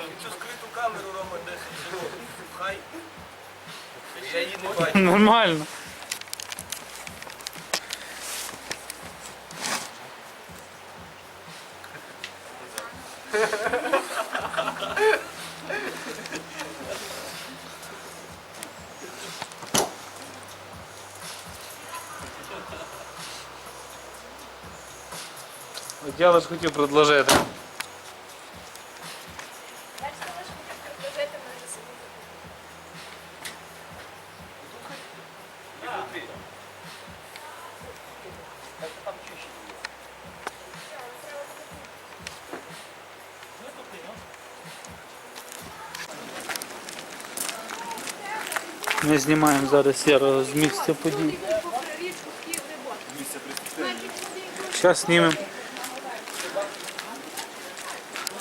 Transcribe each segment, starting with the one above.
Якщо скриту камеру Рома десь, хай. Я її не бачу. Нормально. Я вас хотів предложити. Бачите, ви ж хотів предложити мене собі. Ми знімаємо зараз сірого з місця подій. Зараз знімемо.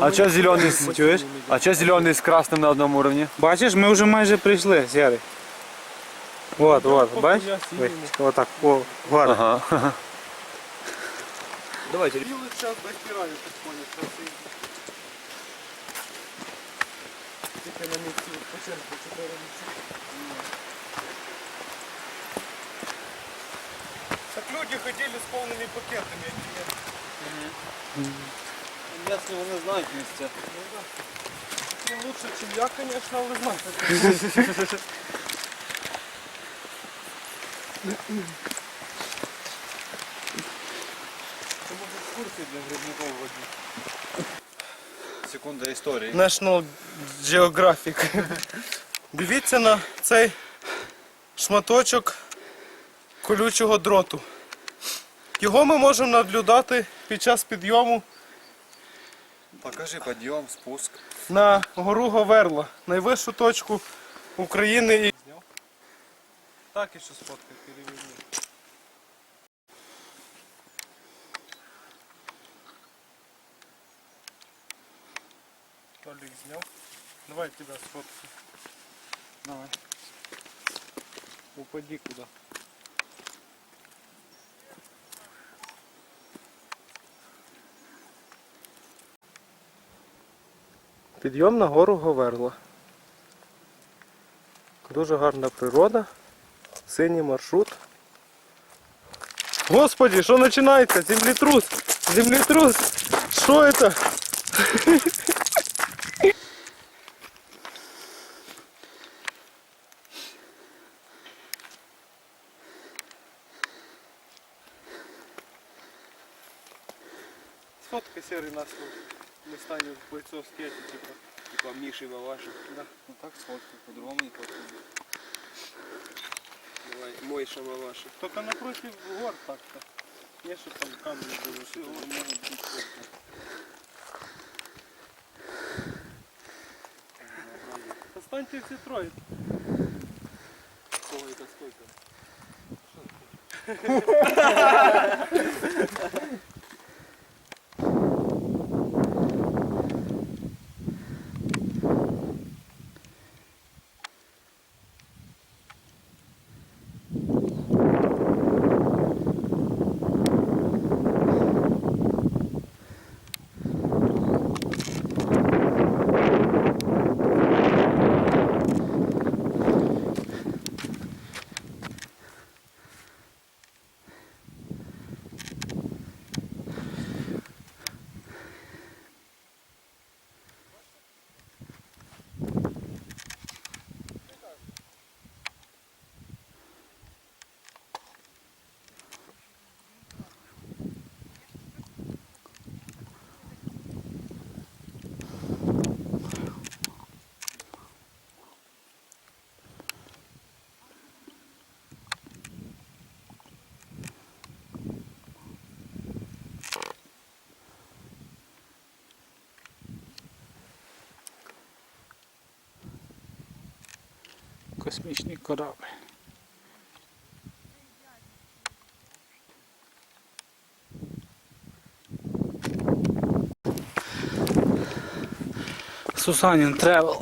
А что зеленый, с- чуешь? А что зеленый с красным на одном уровне? Бачиш, ми вже майже прийшли, сірий. От, от, бачиш? Ой, Отак, о, гора. Ага. Давайте. Білий час без піраю підходять. Тільки на місці відпочинку 4 місяці. Так люди ходили з повними пакетами, які Ясно, вони знають місце. Ну лучше, ніж я, звісно, але знаєте. Це може екскурсії для грибників водні. Секунда історії. National Geographic. Дивіться на цей шматочок колючого дроту. Його ми можемо наблюдати під час підйому Покажи підйом, спуск. на гору Говерла, найвищу точку України. І... Так і що сфоткай, перевірю. Толік зняв. Давай тебя сфоткаю. Давай. Упади куда. Підйом на гору Говерла. Дуже гарна природа. Синій маршрут. Господи, що починається? Землетрус! Землетрус! Що це? Сфоткай серый нас. Мы станем в бойцовские эти, типа. Типа Міші Ваваші. Да. Ну так сфоткай, по-другому не фоткай. Давай, мой шамаваши. Только напротив гор так-то. Не, что там камни были. Все, он может быть фотка. Останьте все трое. Кого это сколько? космічний корабль. Сусанін тревел.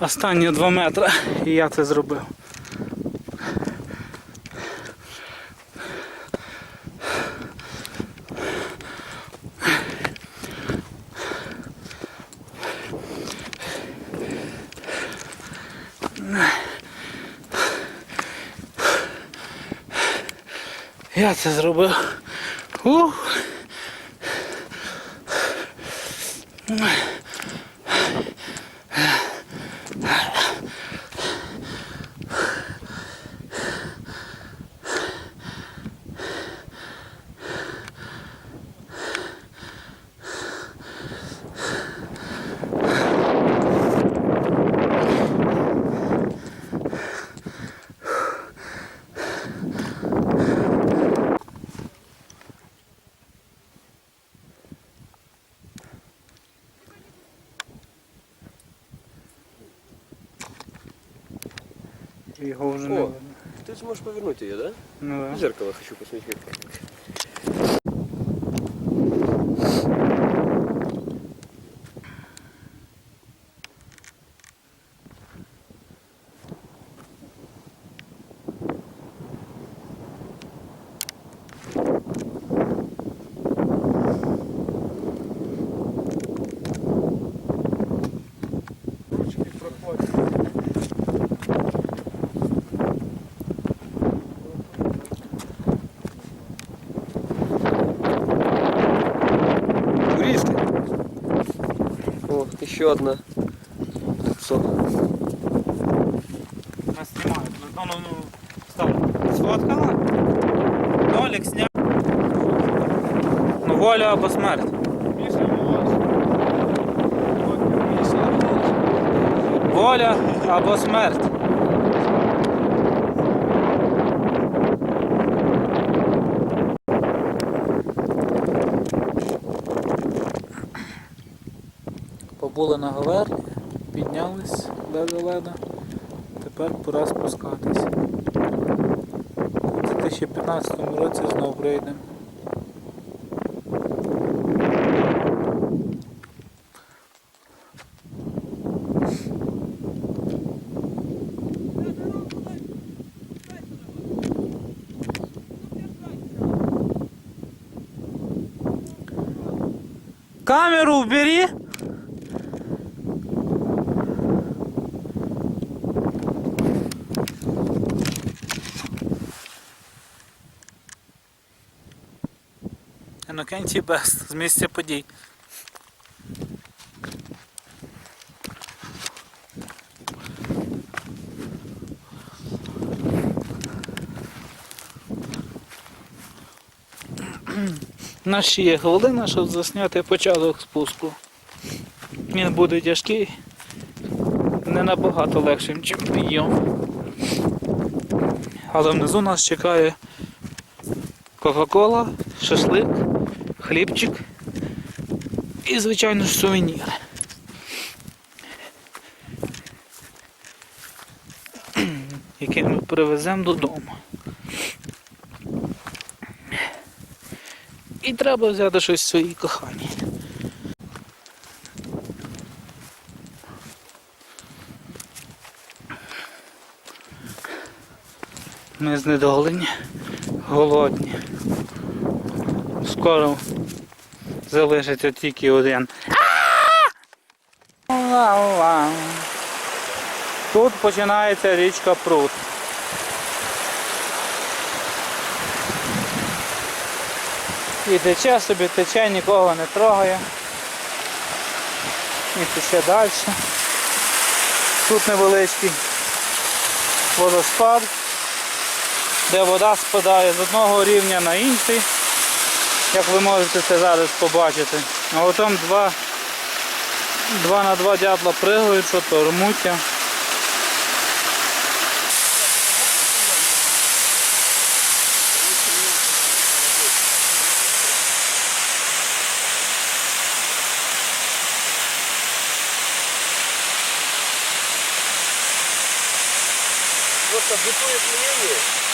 Останні 2 метри і я це зробив. Я це зробив. Ух. Його вже не О. видно. Ты сможешь повернуть ее, да? Ну, да. В зеркало хочу посмотреть. еще одна. Лицо. Нас знімають. Ну, ну, ну, стоп. Сфоткала? Толік сняв. Ну, воля або смерть. Міша, молодший. От, Міша, молодший. Воля або смерть. Побули на Гаверні, піднялись ледо-ледо, тепер пора спускатись. У 2015 році знов прийдемо. Камеру убери. Інокентій Бест з місця подій. У нас ще є хвилина, щоб засняти початок спуску. Він буде тяжкий, не набагато легшим, ніж підйом. Але внизу нас чекає Кока-Кола, шашлик, хлібчик і, звичайно ж, сувеніри. Які ми привеземо додому. І треба взяти щось своїй коханій. Ми знедолені, голодні. Скоро залишиться тільки один. Тут починається річка Прут. І тече собі, тече, нікого не трогає. І тече далі. Тут невеличкий водоспад, де вода спадає з одного рівня на інший, як ви можете це зараз побачити. А отам два, два на два дятла пригають, що то рмуття. просто бытует мнение.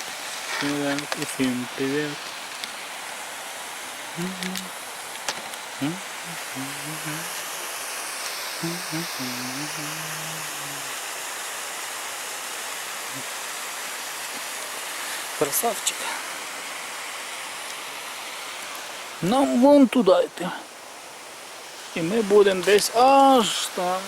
Привет. И всем привет. Красавчик. Нам вон туди йти. І ми будемо десь аж там.